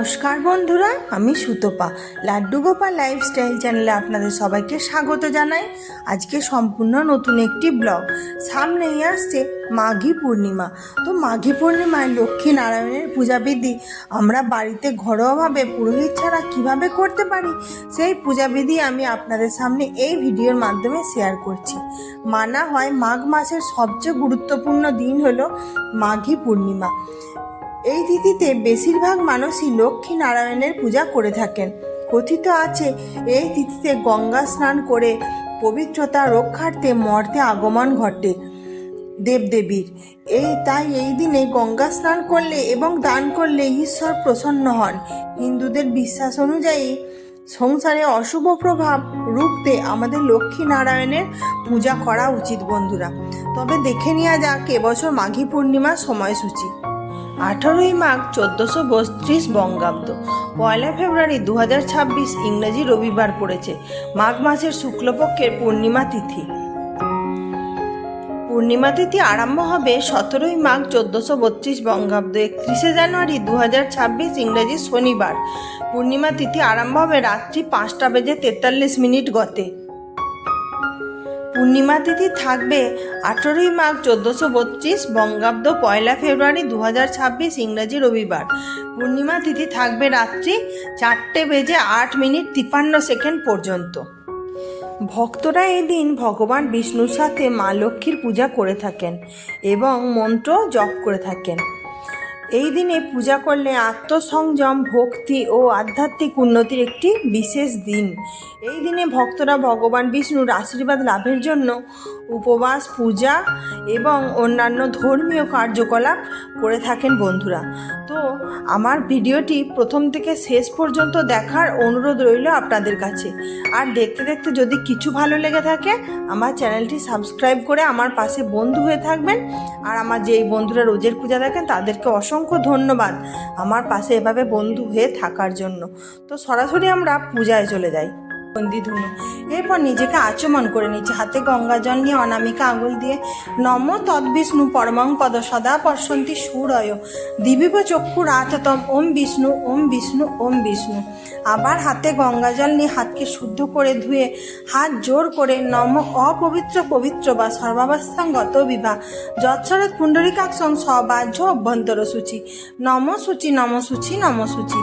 নমস্কার বন্ধুরা, আমি সুতপা। লাড্ডু গোপাল লাইফস্টাইল চ্যানেলে আপনাদের সবাইকে স্বাগত জানাই। আজকে সম্পূর্ণ নতুন একটি ব্লগ। সামনেই আসছে মাঘী পূর্ণিমা। তো মাঘী পূর্ণিমায় লক্ষ্মী নারায়ণের পূজাবিধি, আমরা বাড়িতে ঘরোয়াভাবে পুরোহিত ছাড়া কীভাবে করতে পারি, সেই পূজাবিধি আমি আপনাদের সামনে এই ভিডিওর মাধ্যমে শেয়ার করছি। মানা হয় মাঘ মাসের সবচেয়ে গুরুত্বপূর্ণ দিন হলো মাঘী পূর্ণিমা। এই তিথিতে বেশিরভাগ মানুষই লক্ষ্মী নারায়ণের পূজা করে থাকেন। কথিত আছে, এই তিথিতে গঙ্গা স্নান করে পবিত্রতা রক্ষার্থে মর্তে আগমন ঘটে দেবদেবীর। এই, তাই এই দিনে গঙ্গা স্নান করলে এবং দান করলে ঈশ্বর প্রসন্ন হন। হিন্দুদের বিশ্বাস অনুযায়ী সংসারে অশুভ প্রভাব রুখতে আমাদের লক্ষ্মী নারায়ণের পূজা করা উচিত বন্ধুরা। তবে দেখে নেওয়া যাক, এবছর মাঘী পূর্ণিমার সময়সূচি। আঠারোই মাঘ চোদ্দোশো বত্রিশ বঙ্গাব্দ। পয়লা ফেব্রুয়ারি দু হাজার ছাব্বিশ ইংরেজি রবিবার পড়েছে। মাঘ মাসের শুক্লপক্ষের পূর্ণিমা তিথি। পূর্ণিমা তিথি আরম্ভ হবে সতেরোই মাঘ চোদ্দোশো বত্রিশ বঙ্গাব্দ, একত্রিশে জানুয়ারি দু হাজার ছাব্বিশ ইংরেজি শনিবার। পূর্ণিমা তিথি আরম্ভ হবে রাত্রি পাঁচটা বেজে তেতাল্লিশ মিনিট গতে। পূর্ণিমা তিথি থাকবে আঠেরোই মাঘ চোদ্দোশো বত্রিশ, বঙ্গাব্দ পয়লা ফেব্রুয়ারি দু হাজার ছাব্বিশ, ইংরাজি রবিবার। পূর্ণিমা তিথি থাকবে রাত্রি চারটে বেজে আট মিনিট তিপান্ন সেকেন্ড পর্যন্ত। ভক্তরা এই দিন ভগবান বিষ্ণুর সাথে মা লক্ষ্মীর পূজা করে থাকেন এবং মন্ত্র জপ করে থাকেন। এই দিনে পূজা করলে আত্মসংযম, ভক্তি ও আধ্যাত্মিক উন্নতির একটি বিশেষ দিন। এই দিনে ভক্তরা ভগবান বিষ্ণুর আশীর্বাদ লাভের জন্য উপবাস, পূজা এবং অন্যান্য ধর্মীয় কার্যকলাপ করে থাকেন বন্ধুরা। তো আমার ভিডিওটি প্রথম থেকে শেষ পর্যন্ত দেখার অনুরোধ রইল আপনাদের কাছে। আর দেখতে দেখতে যদি কিছু ভালো লেগে থাকে, আমার চ্যানেলটি সাবস্ক্রাইব করে আমার পাশে বন্ধু হয়ে থাকবেন। আর আমার যেই বন্ধুরা রোজের পূজা দেখেন, তাদেরকে অসংখ্য ধন্যবাদ আমার পাশে এভাবে বন্ধু হয়ে থাকার জন্য। তো সরাসরি আমরা পূজায় চলে যাই। বন্দি ধুনু এরপর নিজেকে আচমন করে নিচ্ছে হাতে গঙ্গা জল নিয়ে অনামিকা আঙুল দিয়ে, নম তদ্বিষ্ণু পরমং পদ সদা পর্ষন্তি সুরয়, দিবিব চক্ষু রাততম, ওম বিষ্ণু ওম বিষ্ণু ওম বিষ্ণু। আবার হাতে গঙ্গা জল নিয়ে হাতকে শুদ্ধ করে ধুয়ে হাত জোর করে নম অপবিত্র পবিত্র বা সর্বাবস্থাঙ্গত বিবাহ যৎসরৎ পুণ্ডরিকাক্ষং সবাহ্য অভ্যন্তর সূচি নম সূচি নম সূচি নম সূচি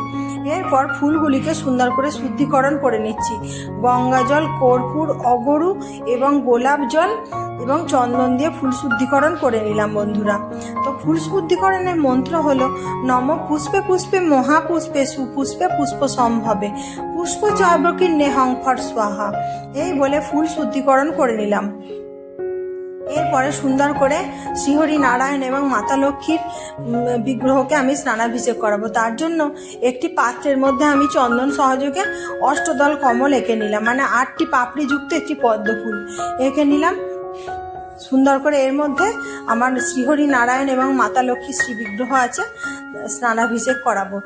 এরপর ফুলগুলিকে সুন্দর করে শুদ্ধিকরণ করে নিচ্ছি। গঙ্গা জল কর্পূর, অগরু এবং গোলাপ জল এবং চন্দন দিয়ে ফুল শুদ্ধিকরণ করে নিলাম বন্ধুরা। তো ফুল শুদ্ধিকরণের মন্ত্র হলো, নম পুষ্পে পুষ্পে মহাপুষ্পে সুপুষ্পে পুষ্প সম্ভবে। পুষ্প চর্বকীর নেহং ফট স্বাহা। এই বলে ফুল শুদ্ধিকরণ করে নিলাম। এরপরে সুন্দর করে শ্রীহরি নারায়ণ এবং মাতা লক্ষ্মীর বিগ্রহকে আমি স্নানাভিষেক করাবো। তার জন্য একটি পাত্রের মধ্যে আমি চন্দন সহযোগে অষ্টদল কমল এঁকে নিলাম। মানে আটটি পাপড়ি যুক্ত একটি পদ্ম ফুল এঁকে নিলাম। সুন্দর করে এর মধ্যে আমার শ্রীহরি নারায়ণ এবং মাতা লক্ষ্মী শ্রী বিগ্রহ আছে, স্নানাভিষেক করাবো।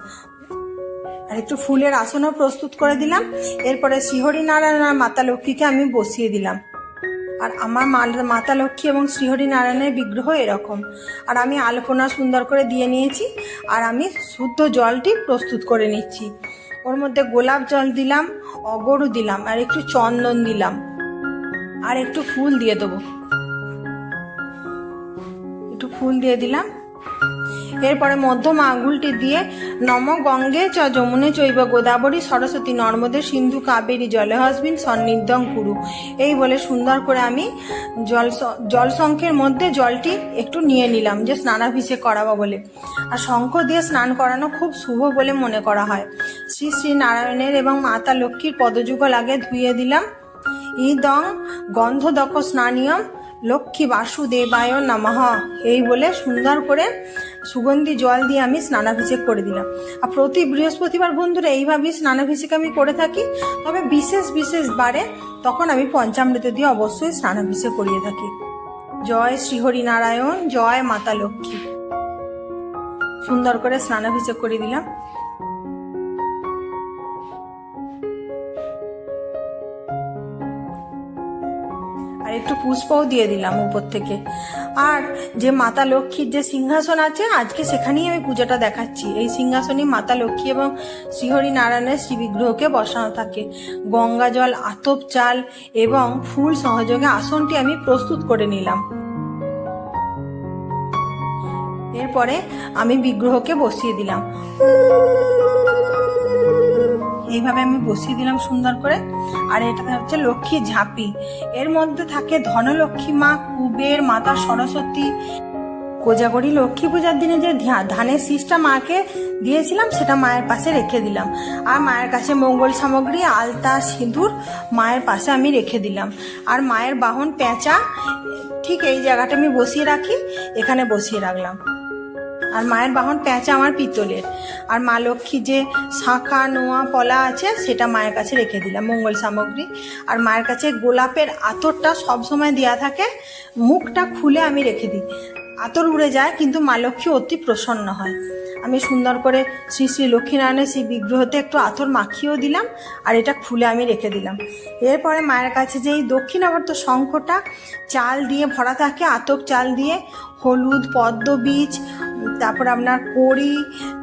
আর একটু ফুলের আসনও প্রস্তুত করে দিলাম। এরপরে শ্রীহরি নারায়ণ আর মাতা লক্ষ্মীকে আমি বসিয়ে দিলাম। আর আমার মাতা লক্ষ্মী এবং শ্রীহরি নারায়ণের বিগ্রহ এরকম। আর আমি আলপনা সুন্দর করে দিয়ে নিয়েছি, আর আমি শুদ্ধ জলটি প্রস্তুত করে নিচ্ছি। ওর মধ্যে গোলাপ জল দিলাম, অগরু দিলাম, আর একটু চন্দন দিলাম। আর একটু ফুল দিয়ে দেবো। একটু ফুল দিয়ে দিলাম। এরপরে মধ্যম আঙুলটি দিয়ে নম গঙ্গে চ যমুনে চৈব গোদাবরী সরস্বতী নর্মদে সিন্ধু কাবেরী জলে হসবিন সন্নিধ্যং কুরু। এই বলে সুন্দর করে আমি জল জল শঙ্খের মধ্যে জলটি একটু নিয়ে নিলাম যে স্নানাভিষেক করাবো বলে। আর শঙ্খ দিয়ে স্নান করানো খুব শুভ বলে মনে করা হয়। শ্রী শ্রী নারায়ণের এবং মাতা লক্ষ্মীর পদযুগল আগে ধুয়ে দিলাম। ইদং গন্ধদক স্নানীয়ম লক্ষ্মী বাসুদেবায় নমঃ। এই বলে সুন্দর করে সুগন্ধি জল দিয়ে আমি স্নানাভিষেক করে দিলাম। আর প্রতি বৃহস্পতিবার বন্ধুরা এইভাবেই স্নানাভিষেক আমি করে থাকি। তবে বিশেষ বিশেষ বারে তখন আমি পঞ্চামৃত দিয়ে অবশ্যই স্নানাভিষেক করিয়ে থাকি। জয় শ্রীহরিনারায়ণ, জয় মাতা লক্ষ্মী। সুন্দর করে স্নানাভিষেক করে দিলাম। আর একটু পুষ্পও দিয়ে দিলাম উপর থেকে। আর যে মাতা লক্ষ্মীর যে সিংহাসন আছে, আজকে সেখানেই আমি পুজোটা দেখাচ্ছি। এই সিংহাসনই মাতা লক্ষ্মী এবং শ্রীহরি নারায়ণের শ্রী বিগ্রহকে বসানো থাকে। গঙ্গা জল, আতপ চাল এবং ফুল সহযোগে আসনটি আমি প্রস্তুত করে নিলাম। এরপরে আমি বিগ্রহকে বসিয়ে দিলাম। এইভাবে আমি বসিয়ে দিলাম সুন্দর করে। আর এটা হচ্ছে লক্ষ্মী ঝাঁপি। এর মধ্যে থাকে ধনলক্ষ্মী মা, কুবের মাতা সরস্বতী। কোজাগরি লক্ষ্মী পূজার দিনে যে ধানের শীষটা মাকে দিয়েছিলাম, সেটা মায়ের পাশে রেখে দিলাম। আর মায়ের কাছে মঙ্গল সামগ্রী, আলতা, সিঁদুর মায়ের পাশে আমি রেখে দিলাম। আর মায়ের বাহন, পেঁচা, ঠিক এই জায়গাটা আমি বসিয়ে রাখি, এখানে বসিয়ে রাখলাম। আর মায়ের বাহন প্যাঁচা আমার পিতলের। আর মা লক্ষ্মী যে শাঁখা, নোয়া, পলা আছে, সেটা মায়ের কাছে রেখে দিলাম মঙ্গল সামগ্রী। আর মায়ের কাছে গোলাপের আতরটা সবসময় দেওয়া থাকে, মুখটা খুলে আমি রেখে দিই। আতর উড়ে যায়, কিন্তু মা লক্ষ্মী অতি প্রসন্ন হয়। আমি সুন্দর করে শ্রী শ্রী লক্ষ্মীনারায়ণের সেই বিগ্রহতে একটু আতর মাখিয়েও দিলাম, আর এটা খুলে আমি রেখে দিলাম। এরপরে মায়ের কাছে যে এই দক্ষিণাবর্ত শঙ্খটা, চাল দিয়ে ভরা থাকে, আতপ চাল দিয়ে হলুদ, পদ্ম বীজ তারপর আপনার কড়ি,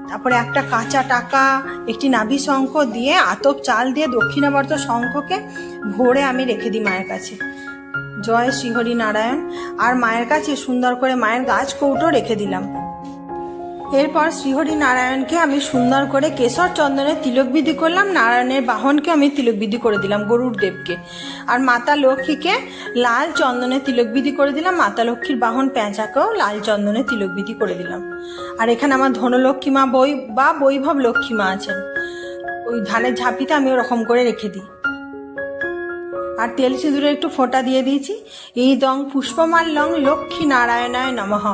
তারপরে একটা কাঁচা টাকা, একটি নাভি শঙ্খ দিয়ে আতপ চাল দিয়ে দক্ষিণাবর্ত শঙ্খকে ভরে আমি রেখে দিই মায়ের কাছে। জয় শ্রীহরি নারায়ণ আর মায়ের কাছে সুন্দর করে মায়ের গাছ কৌটো রেখে দিলাম। এরপর শ্রীহরি নারায়ণকে আমি সুন্দর করে কেশর চন্দনে তিলকবিধি করলাম, নারায়ণের বাহনকে আমি তিলকবিধি করে দিলাম, গরুর দেবকে। আর মাতা লক্ষ্মীকে লাল চন্দনে তিলকবিধি করে দিলাম, মাতা লক্ষ্মীর বাহন পেঁচাকেও লাল চন্দনে তিলকবিধি করে দিলাম। আর এখানে আমার ধনলক্ষ্মী মা বই বা বৈভব লক্ষ্মী মা আছেন। ওই ধানের ঝাঁপিতে আমি ওরকম করে রেখে দিই। আর তেল সিঁদুরে একটু ফোঁটা দিয়ে দিয়েছি। এই দং পুষ্পমাল লং লক্ষ্মী নারায়ণায় নমঃ।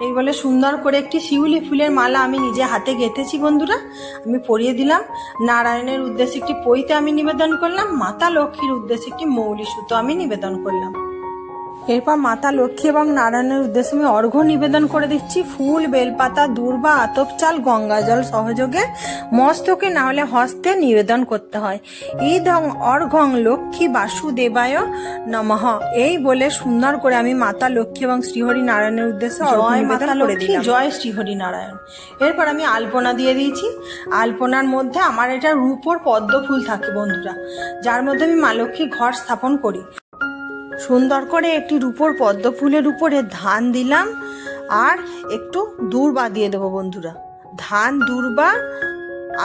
এই বলে সুন্দর করে একটি শিউলি ফুলের মালা আমি নিজে হাতে গেঁথেছি বন্ধুরা। আমি পরিয়ে দিলাম। নারায়ণের উদ্দেশ্যে একটি পৈতে আমি নিবেদন করলাম। মাতা লক্ষ্মীর উদ্দেশ্যে একটি মৌলি সুতো আমি নিবেদন করলাম। এরপর মাতা লক্ষ্মী এবং নারায়ণের উদ্দেশ্যে আমি অর্ঘ্য নিবেদন করে দিচ্ছি। ফুল বেলপাতা দূর্বা আতপ চাল গঙ্গা জল সহযোগে মস্তকে না হলে হস্তে নিবেদন করতে হয়। এই ধং অর্ঘং লক্ষ্মী বাসুদেবায় নমঃ। এই বলে সুন্দর করে আমি মাতা লক্ষ্মী এবং শ্রীহরি নারায়ণের উদ্দেশ্যে করে জয় শ্রীহরি নারায়ণ। এরপর আমি আলপনা দিয়ে দিয়েছি। আলপনার মধ্যে আমার এটা রূপোর পদ্ম ফুল থাকে বন্ধুরা। যার মধ্যে আমি মা লক্ষ্মী ঘর স্থাপন করি। সুন্দর করে একটি রূপোর পদ্ম ফুলের উপরে ধান দিলাম, আর একটু দূর্বা দিয়ে দেবো বন্ধুরা। ধান, দূর্বা,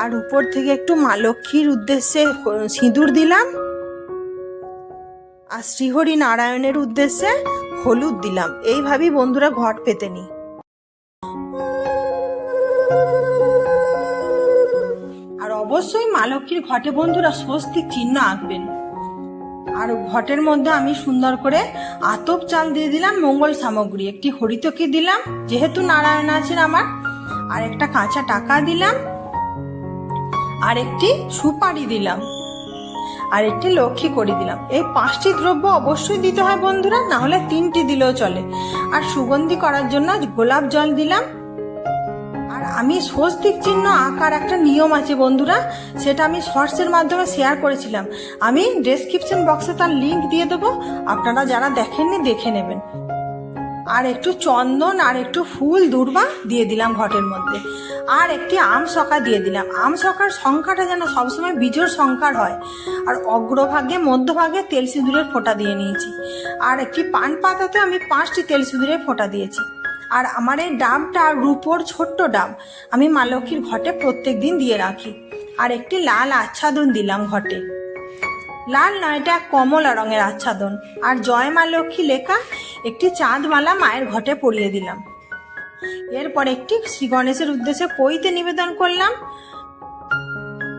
আর উপর থেকে একটু মা লক্ষ্মীর উদ্দেশ্যে সিঁদুর দিলাম, আর শ্রীহরি নারায়ণের উদ্দেশ্যে হলুদ দিলাম। এইভাবেই বন্ধুরা ঘট পেতে নি আর অবশ্যই মা লক্ষ্মীর ঘটে বন্ধুরা স্বস্তিক চিহ্ন আঁকবেন। আর ঘটের মধ্যে আমি সুন্দর করে আতপ চাল দিয়ে দিলাম, মঙ্গল সামগ্রী। একটি হরিতকি দিলাম, যেহেতু নারায়ণ আছেন আমার। আর একটা কাঁচা টাকা দিলাম, আর একটি সুপারি দিলাম, আর একটি লক্ষ্মী করে দিলাম। এই পাঁচটি দ্রব্য অবশ্যই দিতে হয় বন্ধুরা না হলে তিনটি দিলেও চলে। আর সুগন্ধি করার জন্য গোলাপ জল দিলাম আমি স্বস্তিক চিহ্ন আঁকার একটা নিয়ম আছে বন্ধুরা, সেটা আমি শর্টসের মাধ্যমে শেয়ার করেছিলাম। আমি ডেসক্রিপশন বক্সে তার লিঙ্ক দিয়ে দেবো, আপনারা যারা দেখেননি দেখে নেবেন। আর একটু চন্দন আর একটু ফুল দূর্বা দিয়ে দিলাম ঘটের মধ্যে। আর একটি আম সকা দিয়ে দিলাম। আম সকার সংখ্যাটা যেন সবসময় বিজোর সংখ্যার হয়। আর অগ্রভাগে, মধ্যভাগে তেল সিঁদুরের ফোঁটা দিয়ে নিয়েছি। আর একটি পান পাতাতে আমি পাঁচটি তেল সিঁদুরের ফোঁটা দিয়েছি। আর আমার এই ডাবটা রূপোর ছোট্ট ডাব, আমি মা লক্ষ্মীর ঘটে প্রত্যেক দিন দিয়ে রাখি। আর একটি লাল আচ্ছাদন দিলাম ঘটে। লাল নয়, এটা কমলা রঙের আচ্ছাদন। আর জয় মা লক্ষ্মী লেখা একটি চাঁদমালা মায়ের ঘটে পরিয়ে দিলাম। এরপর একটি শ্রী গণেশের উদ্দেশ্যে পইতে নিবেদন করলাম।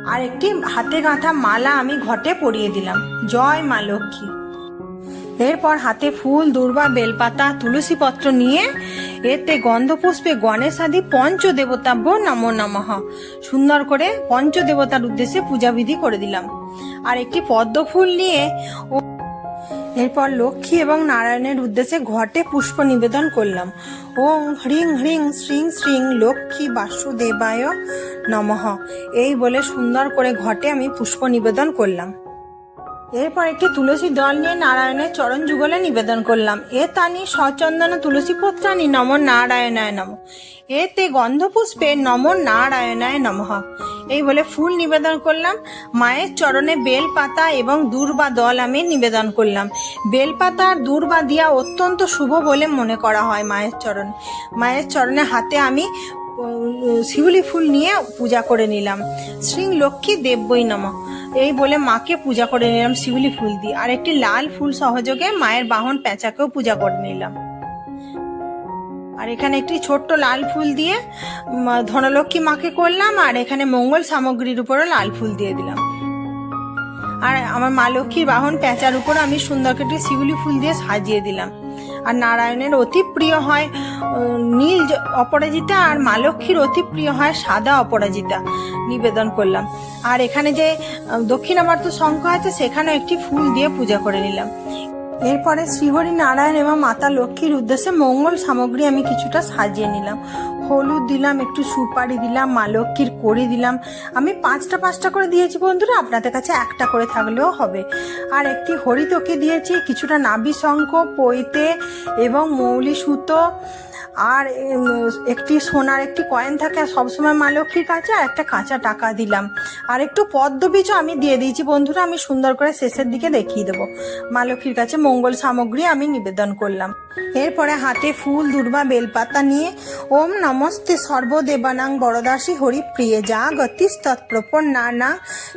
আর একটি হাতে গাঁথা মালা আমি ঘটে পরিয়ে দিলাম। জয় মা লক্ষ্মী। এরপর হাতে ফুল, দুর্বা, বেলপাতা তুলসী পত্র নিয়ে এতে গন্ধপুষ্পে গণেশ আদি পঞ্চ দেবতাভ্য নমো নমঃ। সুন্দর করে পঞ্চ দেবতার উদ্দেশ্যে পূজাবিধি করে দিলাম। আর একটি পদ্ম ফুল নিয়ে ও- এরপর লক্ষ্মী এবং নারায়ণের উদ্দেশ্যে ঘটে পুষ্প নিবেদন করলাম। ওং হ্রিং হ্রিং শ্রিং শ্রিং লক্ষ্মী বাসুদেবায় নমঃ। এই বলে সুন্দর করে ঘটে আমি পুষ্প নিবেদন করলাম। এরপর একটি তুলসী দল নিয়ে নারায়ণের চরণ যুগলে নিবেদন করলাম। এ তানি সচন্দন তুলসী পত্রানি নম নারায়ণায় নম। এতে গন্ধপুষ্পে নম নারায়ণায় নমঃ। এই বলে ফুল নিবেদন করলাম। মায়ের চরণে বেল পাতা এবং দূর্বা দল আমি নিবেদন করলাম। বেলপাতা আর দূর্বা দিয়া অত্যন্ত শুভ বলে মনে করা হয় মায়ের চরণে। মায়ের চরণে হাতে আমি শিউলি ফুল নিয়ে পূজা করে নিলাম। শ্রী লক্ষ্মী দেব্যই নম। এই বলে মাকে পূজা করে নিলাম, শিউলি ফুল দিয়ে। আর একটি লাল ফুল সহযোগে মায়ের বাহন পেঁচাকেও পূজা করে নিলাম। আর এখানে একটি ছোট্ট লাল ফুল দিয়ে ধনলক্ষ্মী মাকে করলাম, আর এখানে মঙ্গল সামগ্রীর উপরও লাল ফুল দিয়ে দিলাম। আর আমার মা লক্ষ্মীর বাহন পেঁচার উপর আমি সুন্দর একটি শিউলি ফুল দিয়ে সাজিয়ে দিলাম। আর নারায়ণের অতি প্রিয় হয় নীল অপরাজিতা আর মা লক্ষ্মীর অতি প্রিয় হয় সাদা অপরাজিতা নিবেদন করলাম। আর এখানে যে দক্ষিণ আমার তো শঙ্খ আছে, সেখানেও একটি ফুল দিয়ে পূজা করে নিলাম। এরপরে শ্রীহরি নারায়ণ এবং মাতা লক্ষ্মীর উদ্দেশ্যে মঙ্গল সামগ্রী আমি কিছুটা সাজিয়ে নিলাম। হলুদ দিলাম, একটু সুপারি দিলাম, মা লক্ষ্মীর কড়ি দিলাম। আমি পাঁচটা পাঁচটা করে দিয়েছি বন্ধুরা, আপনাদের কাছে একটা করে থাকলেও হবে। আর একটি হরিতকে দিয়েছি, কিছুটা নাভি শঙ্খ পৈতে এবং মৌলি সুতো আর একটি সোনার একটি কয়েন থাকে আর সবসময় মা লক্ষ্মীর কাছে আর একটা কাঁচা টাকা দিলাম। আর একটু পদ্ম বীজও আমি দিয়ে দিয়েছি বন্ধুরা, আমি সুন্দর করে শেষের দিকে দেখিয়ে দেবো। মা লক্ষ্মীর কাছে মঙ্গল সামগ্রী আমি নিবেদন করলাম। এরপরে হাতে ফুল, দুর্বা, বেলপাতা নিয়ে ওম নমস্তে সর্বদেবানাং বরদাসী হরি প্রিয়ে যা গতিস তৎপ্রপর না না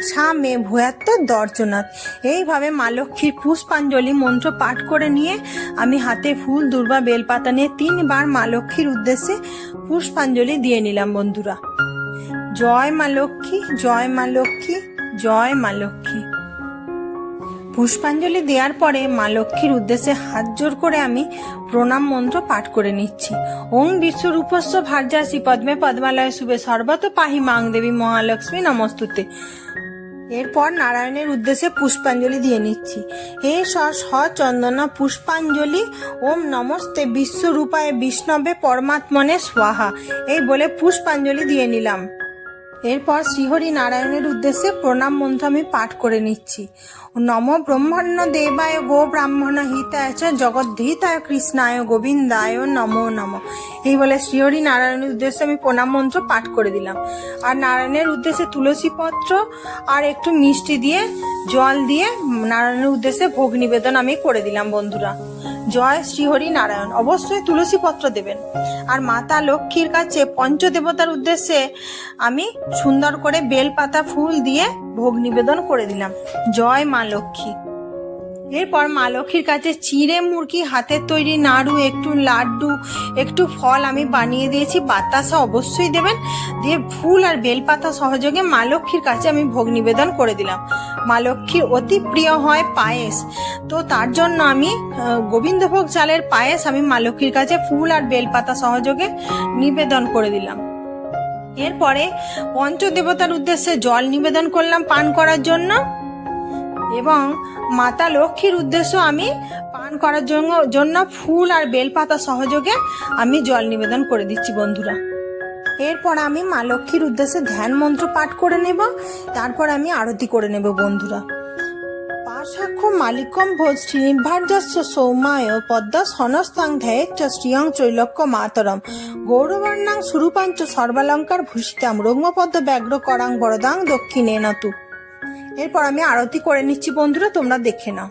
সা মে ভূয়াত্ম দর্শনাথ এইভাবে মা লক্ষ্মীর পুষ্পাঞ্জলি মন্ত্র পাঠ করে নিয়ে আমি হাতে ফুল, দুর্বা, বেলপাতা নিয়ে তিনবার মা লক্ষ্মীর উদ্দেশ্যে পুষ্পাঞ্জলি দিয়ে নিলাম বন্ধুরা। জয় মা লক্ষ্মী, জয় মা লক্ষ্মী, জয় মা লক্ষ্মী। পুষ্পাঞ্জলি দেওয়ার পরে মা লক্ষ্মীর উদ্দেশ্যে হাত জোর করে আমি প্রণাম মন্ত্র পাঠ করে নিচ্ছি। ওং বিশ্বরূপস্য ভার্যাসি পদ্মে পদ্মালয় শুভে সর্বত পাহি মাং দেবী মহালক্ষ্মী নমস্তুতে। এরপর নারায়ণের উদ্দেশ্যে পুষ্পাঞ্জলি দিয়ে নিচ্ছি। হে সচন্দনা পুষ্পাঞ্জলি, ওম নমস্তে বিশ্বরূপায় বিষ্ণবে পরমাত্মনে স্বাহা। এই বলে পুষ্পাঞ্জলি দিয়ে নিলাম। এরপর শ্রীহরি নারায়ণের উদ্দেশ্যে প্রণাম মন্ত্র আমি পাঠ করে নিচ্ছি। নম ব্রহ্মণ্য দেবায় গো ব্রাহ্মণ হিতায় চ জগদ্ধিতায় কৃষ্ণায় গোবিন্দায় নমো নম। এই বলে শ্রীহরি নারায়ণের উদ্দেশ্যে আমি প্রণাম মন্ত্র পাঠ করে দিলাম। আর নারায়ণের উদ্দেশ্যে তুলসী পত্র আর একটু মিষ্টি দিয়ে জল দিয়ে নারায়ণের উদ্দেশ্যে ভোগ নিবেদন আমি করে দিলাম বন্ধুরা। জয় শ্রীহরি নারায়ণ। অবশ্যই তুলসী পত্র দেবেন। আর মাতা লক্ষ্মীর কাছে পঞ্চদেবতার উদ্দেশ্যে আমি সুন্দর করে বেলপাতা ফুল দিয়ে ভোগ নিবেদন করে দিলাম। জয় মা লক্ষ্মী। এরপর মা লক্ষ্মীর কাছে চিড়ে মুরগি হাতের তৈরি নাড়ু, একটু লাড্ডু, একটু ফল আমি বানিয়ে দিয়েছি। বাতাসা অবশ্যই দেবেন। দিয়ে ফুল আর বেলপাতা সহযোগে মা লক্ষ্মীর কাছে আমি ভোগ নিবেদন করে দিলাম। মা লক্ষ্মীর অতি প্রিয় হয় পায়েস। তো তার জন্য আমি গোবিন্দভোগ চালের পায়েস আমি মা লক্ষ্মীর কাছে ফুল আর বেলপাতা সহযোগে নিবেদন করে দিলাম। এরপরে পঞ্চদেবতার উদ্দেশ্যে জল নিবেদন করলাম পান করার জন্য। এবং মাতা লক্ষ্মীর উদ্দেশ্য আমি পান করার জন্য জন্য ফুল আর বেলপাতা সহযোগে আমি জল নিবেদন করে দিচ্ছি বন্ধুরা। এরপর আমি মা লক্ষ্মীর উদ্দেশ্যে ধ্যান মন্ত্র পাঠ করে নেব, তারপর আমি আরতি করে নেব বন্ধুরা। পাশাক্ষ মালিকম ভোজ শ্রীনির্ভার্যস্য সৌমায় পদ্মা সনস্তাং ধ্যায়েচ্চ শ্রিয়ং চৈলক্য মাতরম। গৌরবর্ণাং সুরূপাঞ্চ সর্বালঙ্কার ভূষিতাম রোগ্মপদ্ম ব্যাঘ্র করাং বরদাং দক্ষিণে নাতু এরপর আমি আরতি করে নিচ্ছি বন্ধুরা তোমরা দেখে নাও।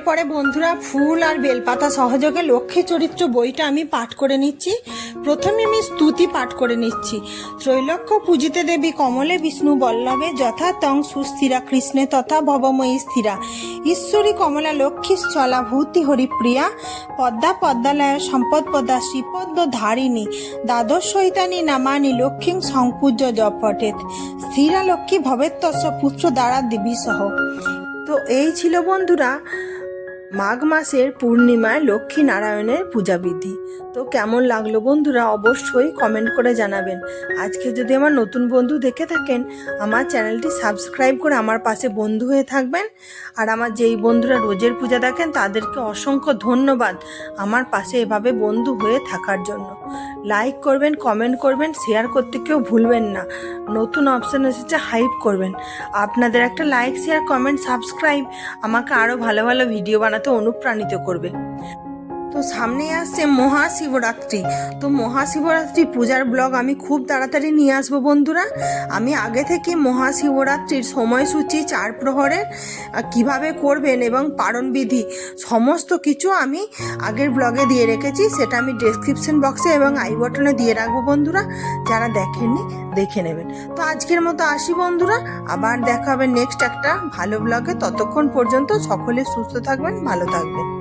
এবারে বন্ধুরা ফুল আর বেলপাতা সহযোগে লক্ষ্মী চরিত্র বইটা আমি পাঠ করে নিচ্ছি। প্রথমে আমি স্তুতি পাঠ করে নিচ্ছি। ত্রৈলক্ষ্য পূজিতে দেবী কমলে বিষ্ণু বল্লভে যথা তং সুস্থিরা কৃষ্ণে তথা ভবময়ী স্থিরা। ঈশ্বরী কমলা লক্ষ্মী চলা ভূতি হরিপ্রিয়া, পদ্মা পদ্মালয় সম্পদ পদ্মা শ্রীপদ্ম ধারিণী, দ্বাদশ সৈতানী নামানি লক্ষ্মী সংপূজ্য জপটেত। স্থিরা লক্ষ্মী ভবেত্তস্য পুত্র দ্বারা দেবী সহ। তো এই ছিল বন্ধুরা মাঘ মাসের পূর্ণিমায় লক্ষ্মী নারায়ণের পূজাবিধি। তো কেমন লাগল বন্ধুরা অবশ্যই কমেন্ট করে জানাবেন। আজকে যদি আমার নতুন বন্ধু দেখে থাকেন, আমার চ্যানেলটি সাবস্ক্রাইব করে আমার পাশে বন্ধু হয়ে থাকবেন। আর আমার যেই বন্ধুরা রোজের পূজা দেখেন, তাদেরকে অসংখ্য ধন্যবাদ আমার পাশে এভাবে বন্ধু হয়ে থাকার জন্য। লাইক করবেন কমেন্ট করবেন শেয়ার করতে কেউ ভুলবেন না। নতুন অপশান এসেছে হাইপ করবেন। আপনাদের একটা লাইক শেয়ার কমেন্ট সাবস্ক্রাইব আমাকে আরও ভালো ভালো ভিডিও বানাতে অনুপ্রাণিত করবে। তো সামনে আসছে মহাশিবরাত্রি। তো মহাশিবরাত্রি পূজার ব্লগ আমি খুব তাড়াতাড়ি নিয়ে আসব বন্ধুরা। আমি আগে থেকে মহাশিবরাত্রির সময়সূচি চার প্রহরের কীভাবে করবেন এবং পারণ বিধি সমস্ত কিছু আমি আগের ব্লগে দিয়ে রেখেছি। সেটা আমি ডেসক্রিপশন বক্সে এবং আই বটনে দিয়ে রাখব বন্ধুরা। যারা দেখেননি, দেখে নেবেন। তো আজকের মতো আসি বন্ধুরা। আবার দেখা হবে নেক্সট একটা ভালো ব্লগে ততক্ষণ পর্যন্ত সকলে সুস্থ থাকবেন, ভালো থাকবেন।